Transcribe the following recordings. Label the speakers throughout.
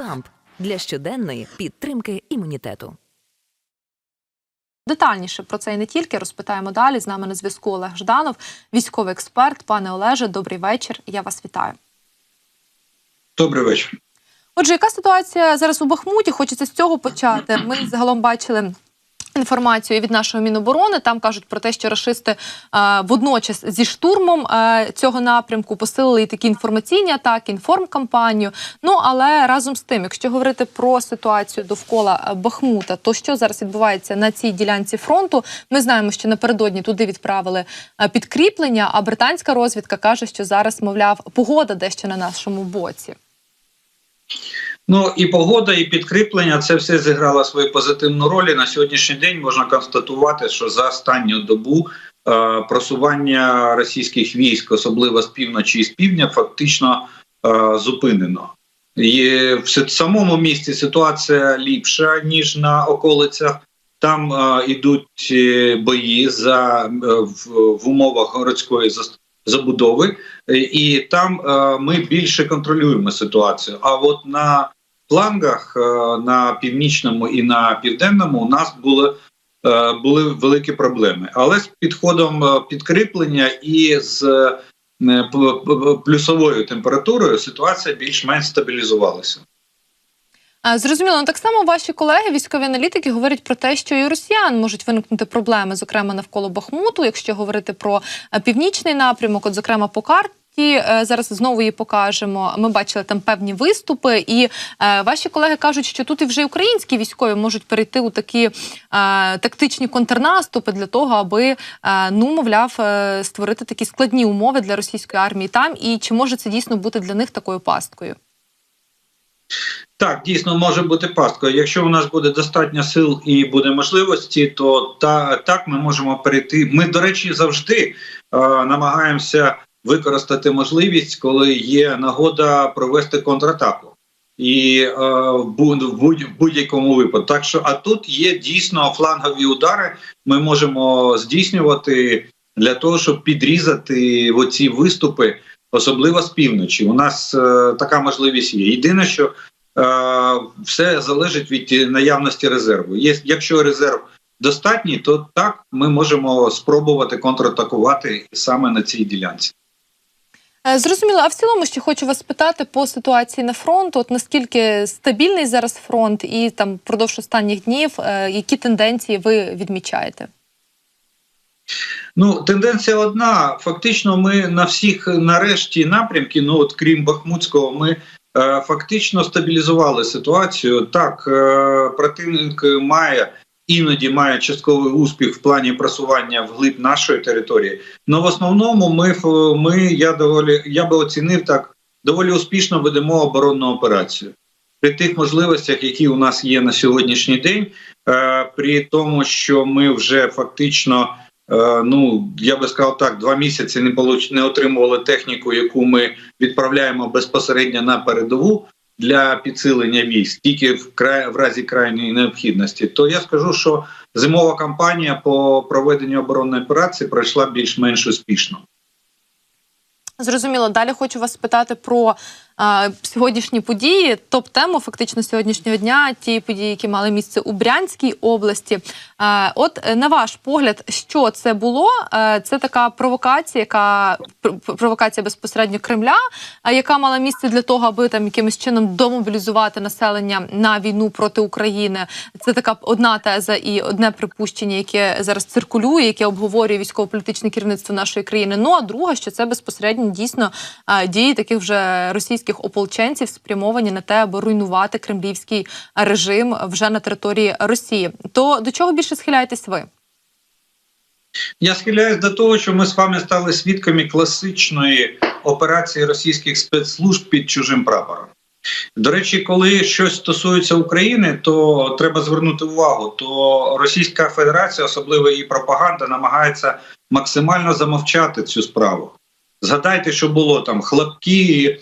Speaker 1: КАМП для щоденної підтримки імунітету.
Speaker 2: Детальніше про це і не тільки розпитаємо далі. З нами на зв'язку Олег Жданов, військовий експерт. Пане Олеже, добрий вечір. Я вас вітаю.
Speaker 3: Добрий вечір.
Speaker 2: Отже, яка ситуація зараз у Бахмуті? Хочеться з цього почати. Ми загалом бачили. Інформацію від нашого міноборони там кажуть про те, що рашисти е, водночас зі штурмом е, цього напрямку посилили і такі інформаційні атаки, інформкампанію. Ну але разом з тим, якщо говорити про ситуацію довкола е, Бахмута, то що зараз відбувається на цій ділянці фронту? Ми знаємо, що напередодні туди відправили підкріплення. А британська розвідка каже, що зараз, мовляв, погода дещо на нашому боці.
Speaker 3: Ну і погода, і підкріплення це все зіграло свою позитивну роль. І на сьогоднішній день можна констатувати, що за останню добу е, просування російських військ, особливо з півночі і з півдня, фактично е, зупинено. І в самому місті ситуація ліпша ніж на околицях. Там е, ідуть е, бої за е, в, в умовах городської забудови, і там е, ми більше контролюємо ситуацію. А от на флангах е, на північному і на південному у нас були, е, були великі проблеми. Але з підходом е, підкріплення і з плюсовою температурою ситуація більш-менш стабілізувалася.
Speaker 2: Зрозуміло, ну так само ваші колеги, військові аналітики, говорять про те, що і росіян можуть виникнути проблеми, зокрема навколо Бахмуту, якщо говорити про північний напрямок, от зокрема по карті. Е, Зараз знову її покажемо. Ми бачили там певні виступи, і е, ваші колеги кажуть, що тут і вже українські військові можуть перейти у такі е, тактичні контрнаступи для того, аби е, ну мовляв е, створити такі складні умови для російської армії там. І чи може це дійсно бути для них такою пасткою?
Speaker 3: Так, дійсно може бути пасткою. Якщо у нас буде достатньо сил і буде можливості, то та так ми можемо перейти. Ми, до речі, завжди е, намагаємося використати можливість, коли є нагода провести контратаку. І е, в будь- в будь- в будь-якому випадку. Так що, а тут є дійсно флангові удари. Ми можемо здійснювати для того, щоб підрізати оці виступи, особливо з півночі. У нас е, така можливість є. Єдине, що Е, все залежить від наявності резерву. Є, якщо резерв достатній, то так ми можемо спробувати контратакувати саме на цій ділянці.
Speaker 2: Е, Зрозуміло, а в цілому ще хочу вас спитати по ситуації на фронту. От наскільки стабільний зараз фронт, і там впродовж останніх днів е, які тенденції ви відмічаєте?
Speaker 3: Ну, тенденція одна. Фактично, ми на всіх нарешті напрямки, ну от крім Бахмутського, ми е, фактично стабілізували ситуацію. Так, противник має іноді має частковий успіх в плані просування вглиб нашої території. але в основному ми, ми я доволі я би оцінив так, доволі успішно ведемо оборонну операцію. При тих можливостях, які у нас є на сьогоднішній день, е, при тому, що ми вже фактично Е, ну я би сказав так, два місяці не получ... не отримували техніку, яку ми відправляємо безпосередньо на передову для підсилення військ, тільки в край в разі крайньої необхідності. То я скажу, що зимова кампанія по проведенню оборонної операції пройшла більш-менш успішно.
Speaker 2: Зрозуміло, далі хочу вас спитати про сьогоднішні події, топ-тему фактично сьогоднішнього дня, ті події, які мали місце у Брянській області. От е, на ваш погляд, що це було? Е, це така провокація, яка пр- провокація безпосередньо Кремля, яка мала місце для того, аби там якимось чином домобілізувати населення на війну проти України. Це така одна теза і одне припущення, яке зараз циркулює, яке обговорює військово-політичне керівництво нашої країни. Ну а друга, що це безпосередньо дійсно дії таких вже російських ополченців, спрямовані на те, аби руйнувати кремлівський режим вже на території Росії. То до чого більше схиляєтесь ви?
Speaker 3: Я схиляюсь до того, що ми з вами стали свідками класичної операції російських спецслужб під чужим прапором. До речі, коли щось стосується України, то треба звернути увагу, то Російська Федерація, особливо її пропаганда, намагається максимально замовчати цю справу. Згадайте, що було там хлопки,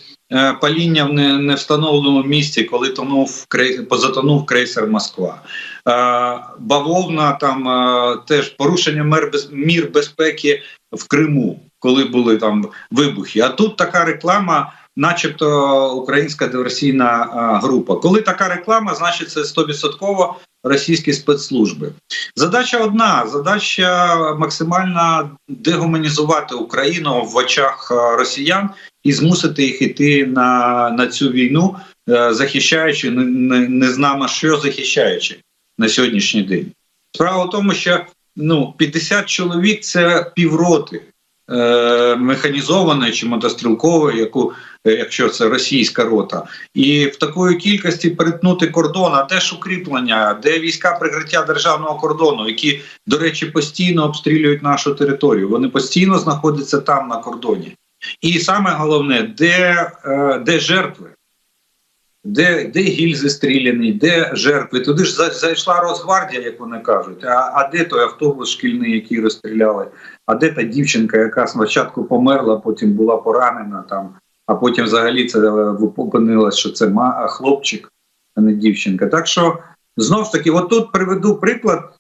Speaker 3: паління в не- невстановленому місці, коли тонув позатонув крейсер Москва. Е, Бавовна там е, теж порушення мер мір безпеки в Криму, коли були там вибухи. А тут така реклама начебто, українська диверсійна група. Коли така реклама, значить це 100% російські спецслужби. Задача одна: задача максимально дегуманізувати Україну в очах росіян і змусити їх іти на, на цю війну, е, захищаючи не, не, не знамо, що захищаючи на сьогоднішній день. Справа в тому, що ну 50 чоловік це півроти е, механізованої чи мотострілкової, яку е, якщо це російська рота, і в такої кількості перетнути кордон, а де ж укріплення, де війська прикриття державного кордону, які, до речі, постійно обстрілюють нашу територію. Вони постійно знаходяться там на кордоні. І саме головне, де, е, де жертви. Де, де гільзи стріляні, де жертви? Туди ж зайшла Росгвардія, як вони кажуть. А, а де той автобус шкільний, який розстріляли? А де та дівчинка, яка спочатку померла, потім була поранена там, а потім взагалі це е, що це хлопчик, а не дівчинка. Так що знов ж таки, от тут приведу приклад.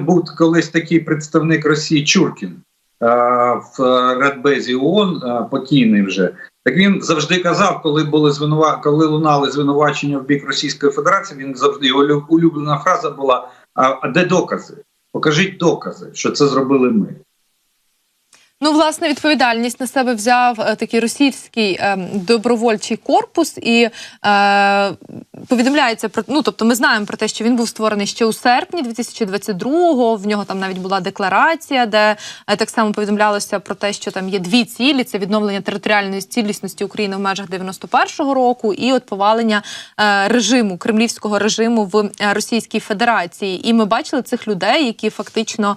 Speaker 3: Був колись такий представник Росії Чуркін в Радбезі ООН, е, покійний вже. Так він завжди казав, коли були звинува... коли лунали звинувачення в бік Російської Федерації, він завжди його лю- улюблена фраза була: а де докази? Покажіть докази, що це зробили ми.
Speaker 2: Ну, власне, відповідальність на себе взяв е, такий російський е, добровольчий корпус, і е, повідомляється про ну, тобто, ми знаємо про те, що він був створений ще у серпні 2022-го, В нього там навіть була декларація, де е, так само повідомлялося про те, що там є дві цілі: це відновлення територіальної цілісності України в межах 91-го року, і от повалення е, режиму кремлівського режиму в е, Російській Федерації. І ми бачили цих людей, які фактично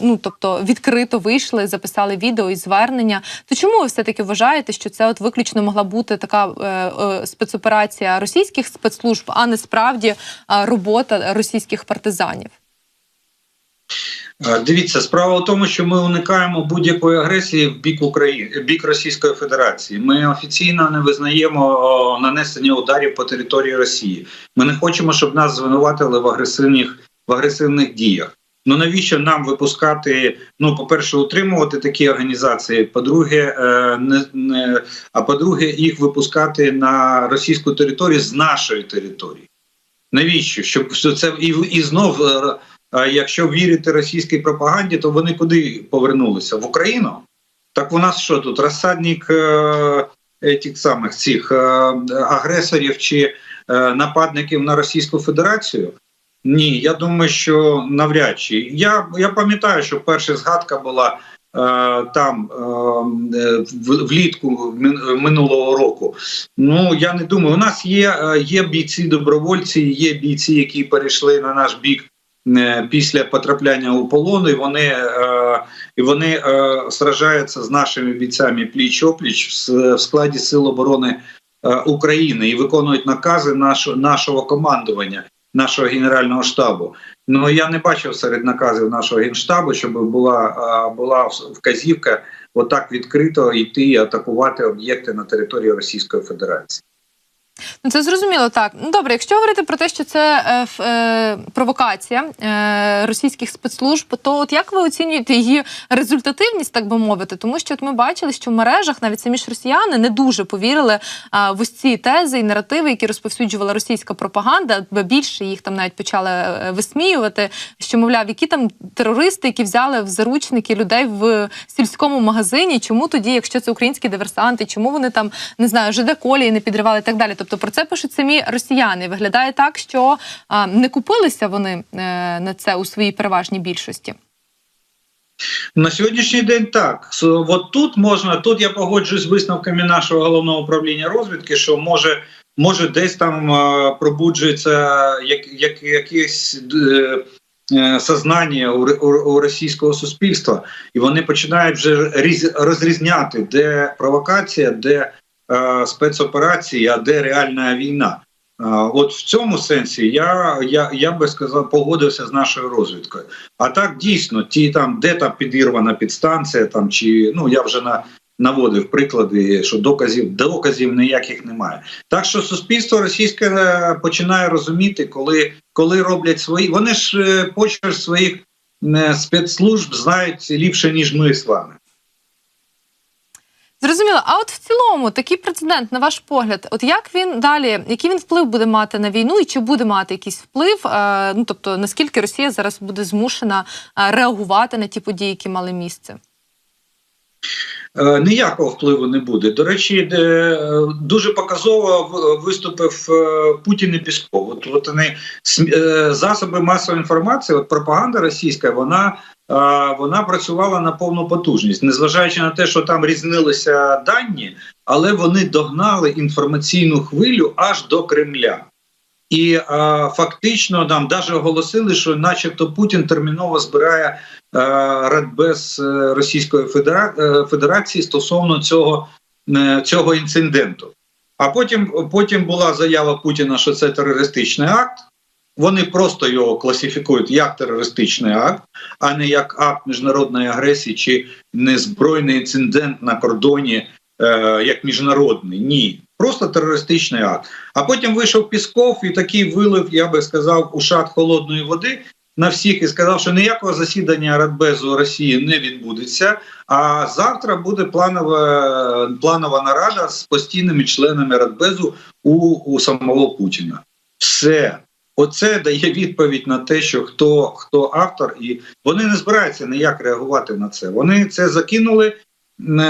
Speaker 2: ну тобто відкрито вийшли, записали відео і звернення. То чому ви все таки вважаєте, що це от виключно могла бути така спецоперація російських спецслужб, а не справді робота російських партизанів?
Speaker 3: Дивіться, справа в тому, що ми уникаємо будь-якої агресії в бік України, в бік Російської Федерації. Ми офіційно не визнаємо нанесення ударів по території Росії. Ми не хочемо, щоб нас звинуватили в агресивних в агресивних діях. Ну навіщо нам випускати? Ну, по-перше, утримувати такі організації. По-друге, е, не, не а по-друге, їх випускати на російську територію з нашої території. Навіщо? Щоб що це і, і знов, е, е, якщо вірити російській пропаганді, то вони куди повернулися? В Україну? Так у нас що тут? Розсадник е, тих самих цих е, агресорів чи е, нападників на Російську Федерацію? Ні, я думаю, що навряд чи. Я, я пам'ятаю, що перша згадка була е, там е, влітку минулого року. Ну я не думаю. У нас є, е, є бійці добровольці, є бійці, які перейшли на наш бік після потрапляння у полон, і вони, і вони сражаються з нашими бійцями пліч опліч в складі Сил оборони України і виконують накази нашого командування, нашого генерального штабу. Ну я не бачив серед наказів нашого генштабу, щоб була, е, була вказівка отак відкрито йти атакувати об'єкти на території Російської Федерації.
Speaker 2: Ну, це зрозуміло, так. Ну добре, якщо говорити про те, що це е, е, провокація е, російських спецслужб, то от як ви оцінюєте її результативність, так би мовити? Тому що от ми бачили, що в мережах навіть самі ж росіяни не дуже повірили а, в ось ці тези і наративи, які розповсюджувала російська пропаганда, бо більше їх там навіть почали е, висміювати. Що мовляв, які там терористи, які взяли в заручники людей в сільському магазині, чому тоді, якщо це українські диверсанти, чому вони там не знаю, ЖД колії не підривали і так далі. Тобто про це пишуть самі росіяни. Виглядає так, що а, не купилися вони е, на це у своїй переважній більшості.
Speaker 3: На сьогоднішній день так. От тут можна, тут я погоджуюсь з висновками нашого головного управління розвідки, що може, може десь там пробуджується як, як, якесь е, е, сознання у, у, у російського суспільства, і вони починають вже різ, розрізняти, де провокація, де спецоперації, а де реальна війна. От в цьому сенсі я, я, я би сказав, погодився з нашою розвідкою. А так дійсно, ті там, де там підірвана підстанція, там чи ну я вже на наводив приклади, що доказів доказів ніяких немає. Так що суспільство російське е, починає розуміти, коли, коли роблять свої. Вони ж е, почерк своїх е, спецслужб знають ліпше ніж ми з вами.
Speaker 2: Зрозуміло. А от в цілому такий прецедент, на ваш погляд, от як він далі, який він вплив буде мати на війну, і чи буде мати якийсь вплив? Е, ну тобто, наскільки Росія зараз буде змушена е, реагувати на ті події, які мали місце?
Speaker 3: Е, Ніякого впливу не буде. До речі, дуже показово виступив Путін і Пісков. От, вони засоби масової інформації, от пропаганда російська, вона, вона працювала на повну потужність, незважаючи на те, що там різнилися дані, але вони догнали інформаційну хвилю аж до Кремля. І е, фактично нам навіть оголосили, що, начебто, Путін терміново збирає е, Радбез е, Російської е, Федерації стосовно цього, е, цього інциденту. А потім, потім була заява Путіна, що це терористичний акт. Вони просто його класифікують як терористичний акт, а не як акт міжнародної агресії чи незбройний інцидент на кордоні е, як міжнародний. Ні, просто терористичний акт. А потім вийшов Пісков і такий вилив, я би сказав, ушат холодної води на всіх і сказав, що ніякого засідання Радбезу Росії не відбудеться. А завтра буде планова планова нарада з постійними членами Радбезу у, у самого Путіна. Все. Оце дає відповідь на те, що хто хто автор, і вони не збираються ніяк реагувати на це. Вони це закинули.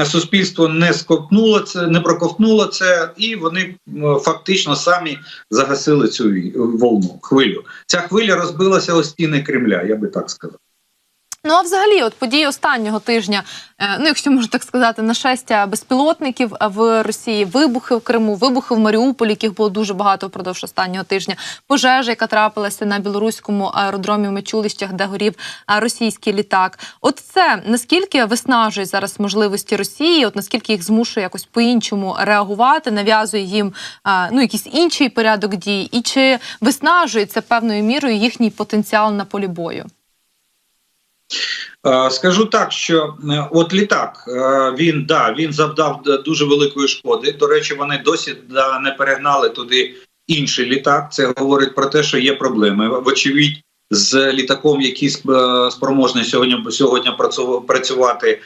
Speaker 3: Суспільство не скопнуло це, не проковтнуло це, і вони фактично самі загасили цю волну хвилю. Ця хвиля розбилася о стіни Кремля, я би так сказав.
Speaker 2: Ну а взагалі, от події останнього тижня, е, ну якщо можна так сказати, нашестя безпілотників в Росії, вибухи в Криму, вибухи в Маріуполі, яких було дуже багато впродовж останнього тижня, пожежа, яка трапилася на білоруському аеродромі в Мечулищах, де горів е, російський літак. От це наскільки виснажує зараз можливості Росії, от наскільки їх змушує якось по-іншому реагувати, нав'язує їм е, ну якийсь інший порядок дій, і чи виснажує це певною мірою їхній потенціал на полі бою?
Speaker 3: Е, Скажу так, що е, от літак е, він да він завдав дуже великої шкоди. До речі, вони досі не перегнали туди інший літак. Це говорить про те, що є проблеми. Вочевидь, з літаком, який сп- спроможний сьогодні сьогодні працювати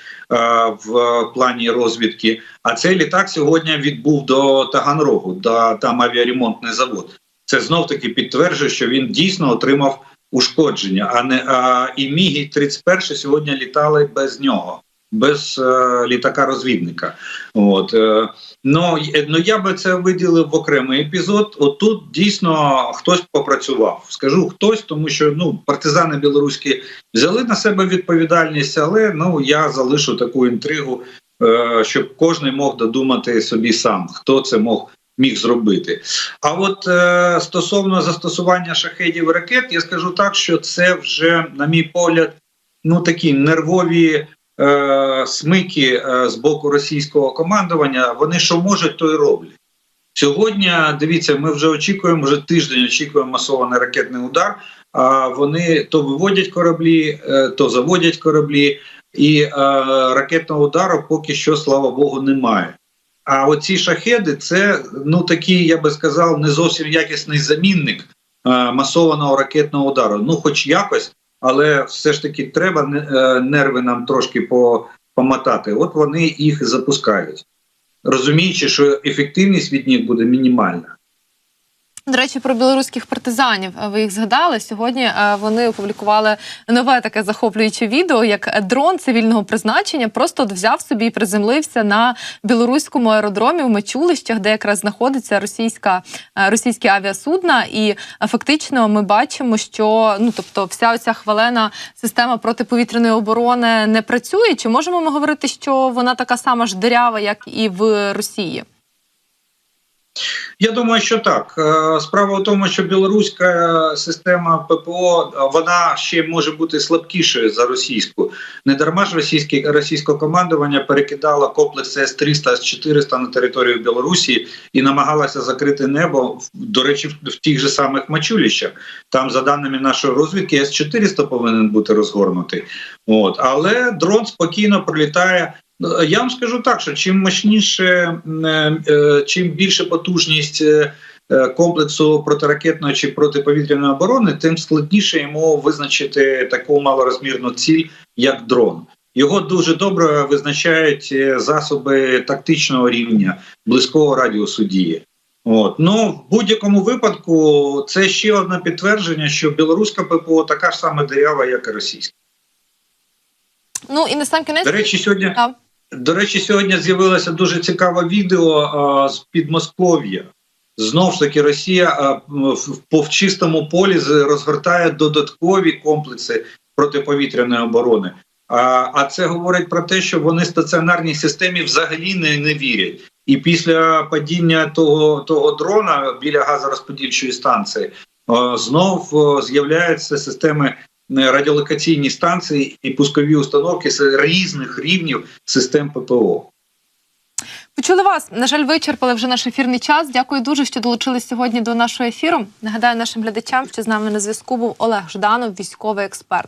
Speaker 3: в плані розвідки. А цей літак сьогодні відбув до Таганрогу, до там авіаремонтний завод. Це знов таки підтверджує, що він дійсно отримав ушкодження, а не а, і міги 31 сьогодні літали без нього, без е, літака розвідника. От е, ну, й- ну я би це виділив в окремий епізод. От тут дійсно хтось попрацював. Скажу хтось, тому що ну партизани білоруські взяли на себе відповідальність, але ну я залишу таку інтригу, е, щоб кожен мог додумати собі сам, хто це мог. Міг зробити. А от е, стосовно застосування шахедів ракет, я скажу так, що це вже, на мій погляд, ну такі нервові е, смики е, з боку російського командування. Вони що можуть, то й роблять. Сьогодні дивіться, ми вже очікуємо, вже тиждень очікуємо масований ракетний удар. А вони то виводять кораблі, е, то заводять кораблі, і е, ракетного удару поки що, слава Богу, немає. А оці шахеди це ну такий, я би сказав, не зовсім якісний замінник е, масованого ракетного удару. Ну, хоч якось, але все ж таки треба е, нерви нам трошки по, помотати. От вони їх запускають, розуміючи, що ефективність від них буде мінімальна.
Speaker 2: До речі, про білоруських партизанів ви їх згадали. Сьогодні вони опублікували нове таке захоплююче відео, як дрон цивільного призначення просто от взяв собі і приземлився на білоруському аеродромі в Мачулищах, де якраз знаходиться російська російське авіасудна. І фактично ми бачимо, що ну тобто, вся оця хвалена система протиповітряної оборони не працює. Чи можемо ми говорити, що вона така сама ж дирява, як і в Росії?
Speaker 3: Я думаю, що так. Е, Справа в тому, що білоруська система ППО вона ще може бути слабкішою за російську. Не дарма ж російське російське командування перекидало комплекси С-300, С-400 на територію Білорусі і намагалося закрити небо. До речі, в, тих же самих Мачуліщах. Там, за даними нашої розвідки, С-400 повинен бути розгорнутий. От але дрон спокійно пролітає. Я вам скажу так, що чим мощніше, е, е, чим більше потужність е, комплексу протиракетної чи протиповітряної оборони, тим складніше йому визначити таку малорозмірну ціль, як дрон. Його дуже добре визначають засоби тактичного рівня, близького радіусу дії. От ну в будь-якому випадку це ще одне підтвердження, що білоруська ППО така ж сама дирява, як і російська.
Speaker 2: Ну і на сам кінець
Speaker 3: До речі, сьогодні
Speaker 2: Так.
Speaker 3: До речі, сьогодні з'явилося дуже цікаве відео з Підмосков'я. Знов ж таки, Росія а, в- в чистому полі розгортає додаткові комплекси протиповітряної оборони. А, а це говорить про те, що вони стаціонарній системі взагалі не, не вірять. І після падіння того, того дрона біля газорозподільчої станції а, знов з'являються системи радіолокаційні станції і пускові установки з різних рівнів систем ППО.
Speaker 2: Почули вас. На жаль, вичерпали вже наш ефірний час. Дякую дуже, що долучились сьогодні до нашого ефіру. Нагадаю нашим глядачам, що з нами на зв'язку був Олег Жданов, військовий експерт.